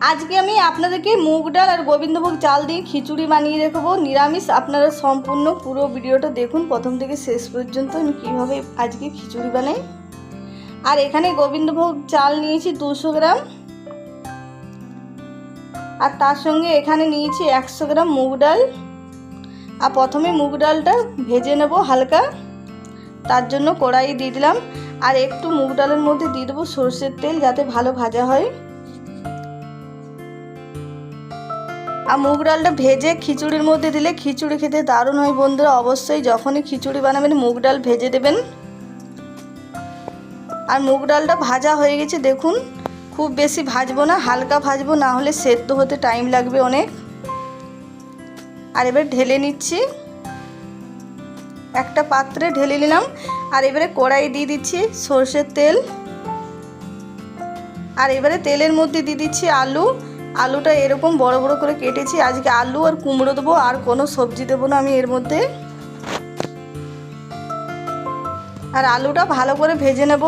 আজকে আমি আপনাদেরকে মুগ ডাল আর গোবিন্দভোগ চাল দিয়ে খিচুড়ি বানিয়ে রেখবো নিরামিষ আপনারা সম্পূর্ণ পুরো ভিডিওটা দেখুন। প্রথম থেকে শেষ পর্যন্ত আমি কীভাবে আজকে খিচুড়ি বানাই। আর এখানে গোবিন্দভোগ চাল নিয়েছি দুশো গ্রাম। আর তার সঙ্গে এখানে নিয়েছি একশো গ্রাম মুগ ডাল। আর প্রথমে মুগ ডালটা ভেজে নেব হালকা। তার জন্য কড়াই দিয়ে দিলাম। আর একটু মুগ ডালের মধ্যে দিয়ে দেবো সর্ষের তেল যাতে ভালো ভাজা হয়। আর মুগ ডালটা ভেজে খিচুড়ির মধ্যে দিলে খিচুড়ি খেতে দারুণ হয় বন্ধুরা। অবশ্যই যখনই খিচুড়ি বানাবেন, মুগ ডাল ভেজে দেবেন। আর মুগ ডালটা ভাজা হয়ে গেছে, দেখুন। খুব বেশি ভাজবো না, হালকা ভাজবো, না হলে সেদ্ধ হতে টাইম লাগবে অনেক। আর এবার ঢেলে নিচ্ছি। একটা পাত্রে ঢেলে নিলাম। আর এবারে কড়াই দিয়ে দিচ্ছি সর্ষের তেল। আর এবারে তেলের মধ্যে দিয়ে দিচ্ছি আলু। আলুটা এরকম বড় বড় করে কেটেছি। আজকে আলু আর কুমড়ো দেবো, আর কোনো সবজি দেবো না আমি এর মধ্যে। আর আলুটা ভালো করে ভেজে নেব।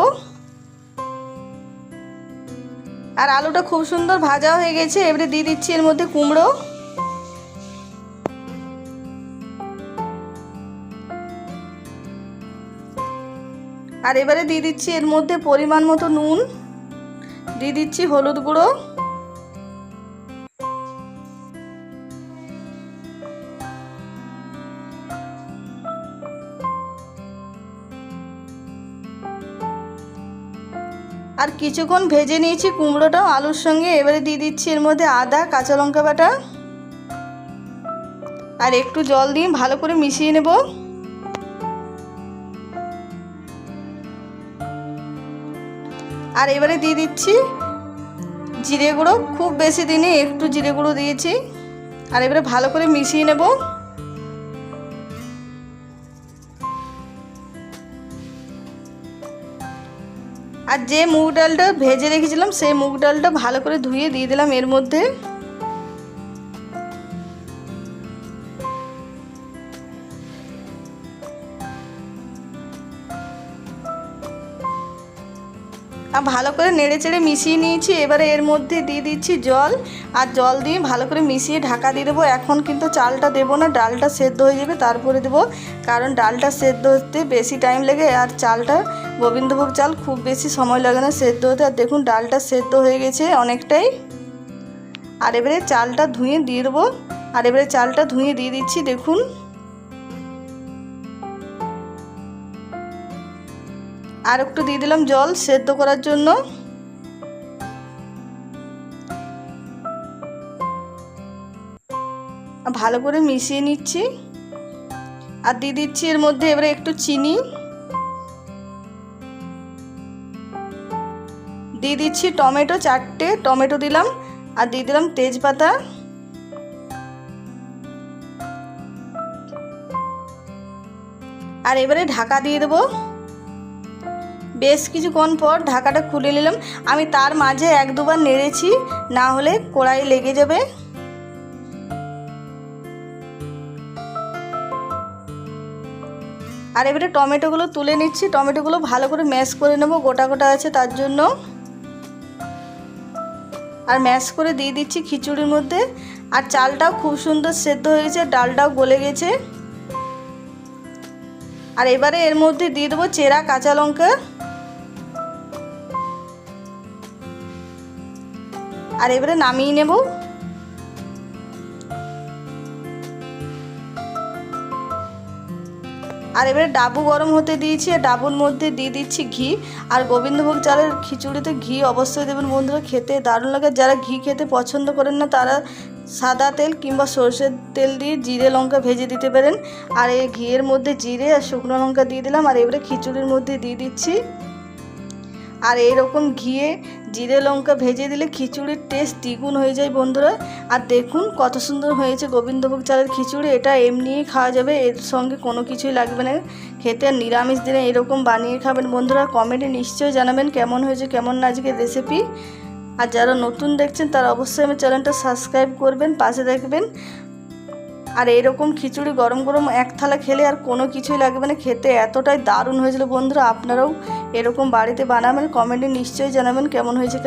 আর আলুটা খুব সুন্দর ভাজা হয়ে গেছে, এবারে দিয়ে দিচ্ছি এর মধ্যে কুমড়ো। আর এবারে দিয়ে দিচ্ছি এর মধ্যে পরিমাণ মতো নুন। দিয়ে দিচ্ছি হলুদ গুঁড়ো। আর কিছুক্ষণ ভেজে নিয়েছি কুমড়োটাও, আলুর সঙ্গে। এবারে দিয়ে দিচ্ছি এর মধ্যে আদা, কাঁচা লঙ্কা বাটা। আর একটু জল দিয়ে ভালো করে মিশিয়ে নেব। আর এবারে দিয়ে দিচ্ছি জিরে গুঁড়ো। খুব বেশি দিনে একটু জিরে গুঁড়ো দিয়েছি। আর এবারে ভালো করে মিশিয়ে নেব। আর যে মুগ ডালটা ভেজে রেখেছিলাম, সেই মুগ ডালটা ভালো করে ধুয়ে দিয়ে দিলাম এর মধ্যে। ভালো করে নেড়ে চেড়ে মিশিয়ে নিয়েছি। এবারে এর মধ্যে দিয়ে দিচ্ছি জল। আর জল দিয়ে ভালো করে মিশিয়ে ঢাকা দিয়ে দেবো। এখন কিন্তু চালটা দেবো না, ডালটা সেদ্ধ হয়ে যাবে, তারপরে দেবো। কারণ ডালটা সেদ্ধ হতে বেশি টাইম লাগে, আর চালটা, গোবিন্দভোগ চাল খুব বেশি সময় লাগে না সেদ্ধ হতে। আর দেখুন, ডালটা সেদ্ধ হয়ে গেছে অনেকটাই। আর এবারে চালটা ধুয়ে দিয়ে দেবো। আর এবারে চালটা ধুয়ে দিয়ে দিচ্ছি, দেখুন। আর একটু দিয়ে দিলাম জল সেদ্ধ করার জন্য। ভালো করে মিশিয়ে নিচ্ছি। আর দিয়ে দিচ্ছি এর মধ্যে এবারে একটু চিনি। দিয়ে দিচ্ছি টমেটো চারটে, টমেটো দিলাম আর দিয়ে দিলাম তেজপাতা। আর এবারে ঢাকা দিয়ে দেবো। বেশ কিছুক্ষণ পর ঢাকাটা খুলে নিলাম। আমি তার মাঝে এক দুবার নেড়েছি, না হলে কড়াই লেগে যাবে। আর এবারে টমেটোগুলো তুলে নিচ্ছি। টমেটোগুলো ভালো করে ম্যাশ করে নেব, গোটা গোটা আছে তার জন্য। আর ম্যাশ করে দিয়ে দিচ্ছি খিচুড়ির মধ্যে। আর চালটাও খুব সুন্দর সেদ্ধ হয়েছে ডালটাও গলে গেছে। আর এবারে এর মধ্যে দিয়ে দেবো চেরা কাঁচা লঙ্কা। আর এবারে নামিয়ে নেব। আর এবারে ডাবু গরম হতে দিয়েছি, আর ডাবুর মধ্যে দিয়ে দিচ্ছি ঘি। আর গোবিন্দভোগ চালের খিচুড়িতে ঘি অবশ্যই দেবেন বন্ধুরা, খেতে দারুণ লাগে। যারা ঘি খেতে পছন্দ করেন না, তারা সাদা তেল কিংবা সর্ষের তেল দিয়ে জিরে, লঙ্কা ভেজে দিতে পারেন। আর এই ঘিয়ের মধ্যে জিরে আর শুকনো লঙ্কা দিয়ে দিলাম। আর এবারে খিচুড়ির মধ্যে দিয়ে দিচ্ছি আর এইরকম ঘিয়ে জিরে লঙ্কা ভেজে দিলে খিচুড়ির টেস্ট দ্বিগুণ হয়ে যায় বন্ধুরা। আর দেখুন কত সুন্দর হয়েছে গোবিন্দভোগ চালের খিচুড়ি, এটা এমনিই খাওয়া যাবে, এর সঙ্গে কোনো কিছুই লাগবে না। খেতে আর নিরামিষ দিনে এরকম বানিয়ে খাবেন বন্ধুরা, কমেন্টে নিশ্চয়ই জানাবেন কেমন হয়েছে, কেমন না আজকে রেসিপি আর যারা নতুন দেখছেন তারা অবশ্যই আমার চ্যানেলটা সাবস্ক্রাইব করবেন, পাশে দেখবেন। আর এরকম খিচুড়ি গরম গরম এক থালা খেলে আর কোনো কিছুই লাগবে না। খেতে এতটাই দারুণ হয়েছিল বন্ধুরা। আপনারাও এরকম বাড়িতে বানাবেন, কমেন্টে নিশ্চয়ই জানাবেন কেমন হয়েছে